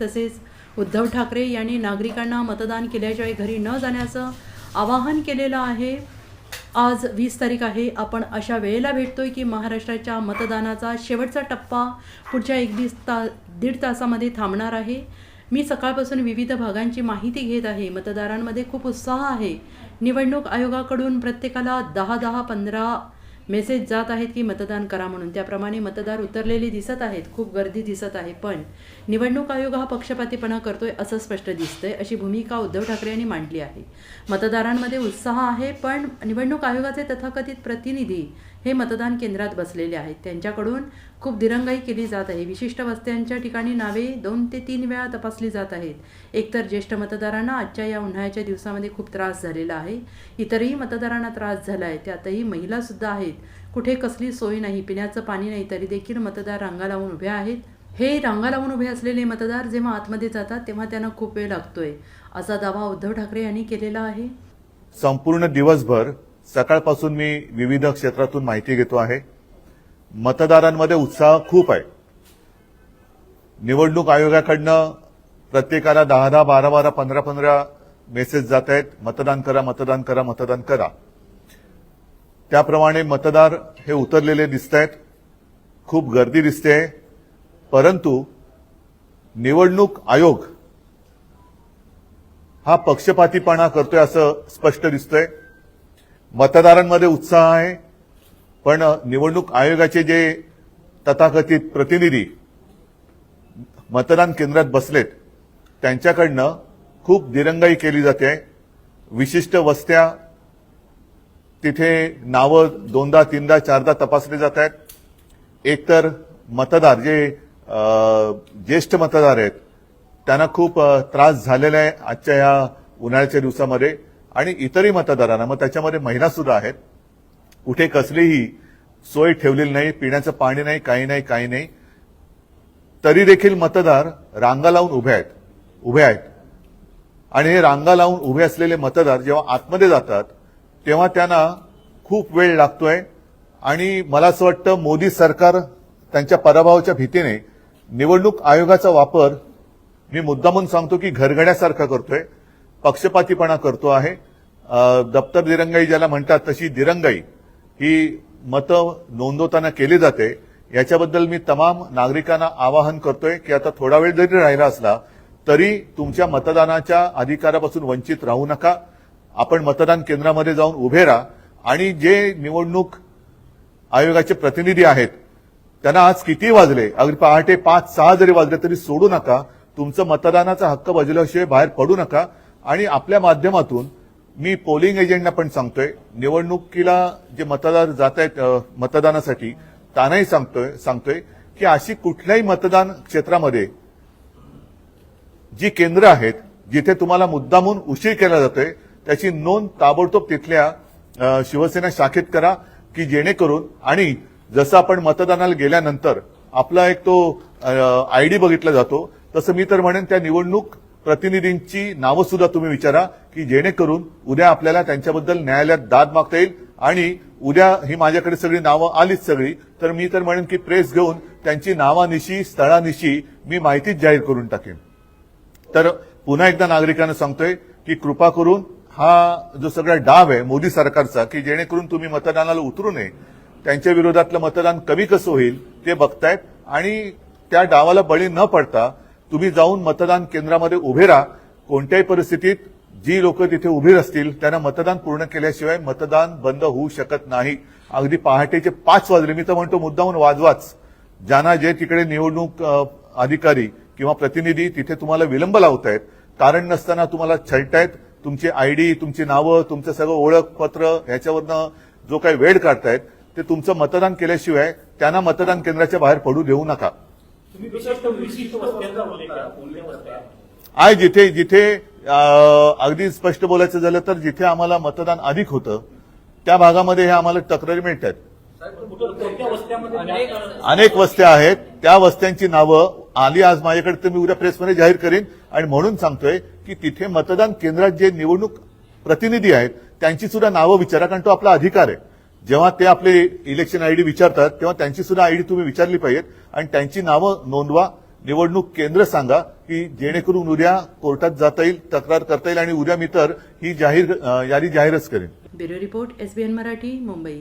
तसेच उद्धव ठाकरे यांनी नागरिकांना मतदान केल्याशिवाय घरी न जाण्याचं आवाहन केलेलं आहे. आज वीस तारीख आहे. आपण अशा वेळेला भेटतोय की महाराष्ट्राच्या मतदानाचा शेवटचा टप्पा पुढच्या एक दीस ता दीड तासामध्ये थांबणार आहे. मी सकाळपासून विविध भागांची माहिती घेत आहे. मतदारांमध्ये खूप उत्साह आहे. निवडणूक आयोगाकडून प्रत्येकाला दहा दहा पंधरा मेसेज जात आहेत की मतदान करा म्हणून. त्याप्रमाणे मतदार उतरलेले दिसत आहेत. खूप गर्दी दिसत आहे. पण निवडणूक आयोग हा पक्षपातीपणा करतोय असं स्पष्ट दिसतंय अशी भूमिका उद्धव ठाकरे यांनी मांडली आहे. मतदारांमध्ये उत्साह आहे पण निवडणूक आयोगाचे तथाकथित प्रतिनिधी हे मतदान केंद्रात बसलेले आहेत. त्यांच्याकडून खूप दिरंगाई केली जात आहे. विशिष्ट वस्त्यांच्या ठिकाणी नावे दोन ते तीन वेळा तपासली जात आहेत. एकतर ज्येष्ठ मतदारांना आजच्या या उन्हाळ्याच्या दिवसामध्ये खूप त्रास झालेला आहे. इतरही मतदारांना त्रास झाला आहे. त्यातही महिलासुद्धा आहेत. कुठे कसली सोय नाही पिण्याचं पाणी नाही तरी देखील मतदार रांगा लावून उभे आहेत. हे रांगा लावून उभे असलेले मतदार जेव्हा आतमध्ये जातात तेव्हा त्यांना खूप वेळ लागतोय. असा दावा उद्धव ठाकरे यांनी केलेला आहे. संपूर्ण दिवसभर सकाळपासून मी विविध क्षेत्रातून माहिती घेतो आहे. मतदारांमध्ये उत्साह खूप आहे. निवडणूक आयोगाकडनं प्रत्येकाला दहा दहा बारा बारा पंधरा पंधरा मेसेज जात आहेत. मतदान करा मतदान करा मतदान करा. त्याप्रमाणे मतदार हे उतरलेले दिसत आहेत. खूप गर्दी दिसते परंतु निवडणूक आयोग हा पक्षपातीपणा करतोय असं स्पष्ट दिसतंय. मतदारांमध्ये उत्साह आहे. पण निवडणूक आयोगाचे जे तथाकथित प्रतिनिधी मतदान केंद्रात बसलेत त्यांच्याकडनं खूप दिरंगाई केली जाते. विशिष्ट वस्त्या तिथे नावं दोनदा तीनदा चारदा तपासली जात आहेत. एकतर मतदार जे ज्येष्ठ मतदार आहेत त्यांना खूप त्रास झालेला आहे आजच्या या उन्हाळ्याच्या दिवसामध्ये. आणि इतरही मतदारांना मग त्याच्यामध्ये महिला सुद्धा आहेत. कुठे कसलीही सोय ठेवलेली नाही पिण्याचं पाणी नाही काही नाही काही नाही. तरी देखील मतदार रांगा लावून उभे आहेत उभे आहेत. आणि हे रांगा लावून उभे असलेले मतदार जेव्हा आतमध्ये जातात तेव्हा त्यांना खूप वेळ लागतोय. आणि मला असं वाटतं मोदी सरकार त्यांच्या पराभवाच्या भीतीने निवडणूक आयोगाचा वापर मी मुद्दामून सांगतो की घरगड्यासारखा करतोय. पक्षपातीपणा करतो आहे. दप्तर दिरंगाई ज्याला म्हणतात तशी दिरंगाई ही मतं नोंदवताना केली जाते. याच्याबद्दल मी तमाम नागरिकांना आवाहन करतोय की आता थोडा वेळ जरी राहिला असला तरी तुमच्या मतदानाच्या अधिकारापासून वंचित राहू नका. आपण मतदान केंद्रामध्ये जाऊन उभे राहा. आणि जे निवडणूक आयोगाचे प्रतिनिधी आहेत त्यांना आज किती वाजले? अगदी पहाटे पाच सहा जरी वाजले तरी सोडू नका. तुमचं मतदानाचा हक्क बजावल्याशिवाय बाहेर पडू नका. आणि आपल्या माध्यमातून मी पोलिंग एजंटना पण सांगतोय निवडणुकीला जे मतदार जात आहेत मतदानासाठी त्यांनाही सांगतोय सांगतोय की अशी कुठल्याही मतदान क्षेत्रामध्ये जी केंद्र आहेत जिथे तुम्हाला मुद्दामून उशीर केला जातोय त्याची नोंद ताबडतोब तिथल्या शिवसेना शाखेत करा की जेणेकरून आणि जसं आपण मतदानाला गेल्यानंतर आपला एक तो आयडी बघितला जातो तसं मी तर म्हणेन त्या निवडणूक प्रतिनिधींची नावं सुद्धा तुम्ही विचारा की जेणेकरून उद्या आपल्याला त्यांच्याबद्दल न्यायालयात दाद मागता येईल आणि उद्या ही माझ्याकडे सगळी नावं आलीच सगळी तर मी तर म्हणेन की प्रेस घेऊन त्यांची नावानिशी स्थळानिशी मी माहितीच जाहीर करून टाकेन. तर पुन्हा एकदा नागरिकांना सांगतोय की कृपा करून हा जो सगळा डाव आहे मोदी सरकारचा की जेणेकरून तुम्ही मतदानाला उतरू नये त्यांच्या विरोधातलं मतदान कमी कसं होईल ते बघतायत आणि त्या डावाला बळी न पडता तुम्ही जाऊन मतदान केंद्रामध्ये उभे राहा. कोणत्याही परिस्थितीत जी लोक तिथे उभी असतील त्यांना मतदान पूर्ण केल्याशिवाय मतदान बंद होऊ शकत नाही. अगदी पहाटेचे पाच वाजले. मी तर म्हणतो मुद्दाहून वाजवाच. ज्यांना जे तिकडे निवडणूक अधिकारी किंवा प्रतिनिधी तिथे तुम्हाला विलंब लावत आहेत कारण नसताना तुम्हाला छळतायत तुमची आयडी तुमची नावं तुमचं सगळं ओळखपत्र ह्याच्यावरनं जो काही वेळ काढतायत ते तुमचं मतदान केल्याशिवाय त्यांना मतदान केंद्राच्या बाहेर पडू देऊ नका. आहे. जिथे जिथे अगदी स्पष्ट बोलायचं झालं तर जिथे आम्हाला मतदान अधिक होतं त्या भागामध्ये हे आम्हाला तक्रारी मिळत आहेत कुठं कोणत्या वस्त्यामध्ये जास्त- अनेक वस्त्या आहेत त्या वस्त्यांची नावं आली आज माझ्याकडे तर मी उद्या प्रेसमध्ये जाहीर करीन. आणि म्हणून सांगतोय की तिथे मतदान केंद्रात जे निवडणूक प्रतिनिधी आहेत त्यांची सुद्धा नावं विचारा कारण तो आपला अधिकार आहे. जेव्हा ते आपले इलेक्शन आयडी विचारतात तेव्हा त्यांची सुद्धा आयडी तुम्ही विचारली पाहिजेत. आणि त्यांची नावं नोंदवा. निवडणूक केंद्र सांगा की जेणेकरून उद्या कोर्टात जाता येईल तक्रार करता येईल आणि उद्या मी तर ही जाहीर यादी जाहीरच करेन. Bureau report SBN Marathi Mumbai.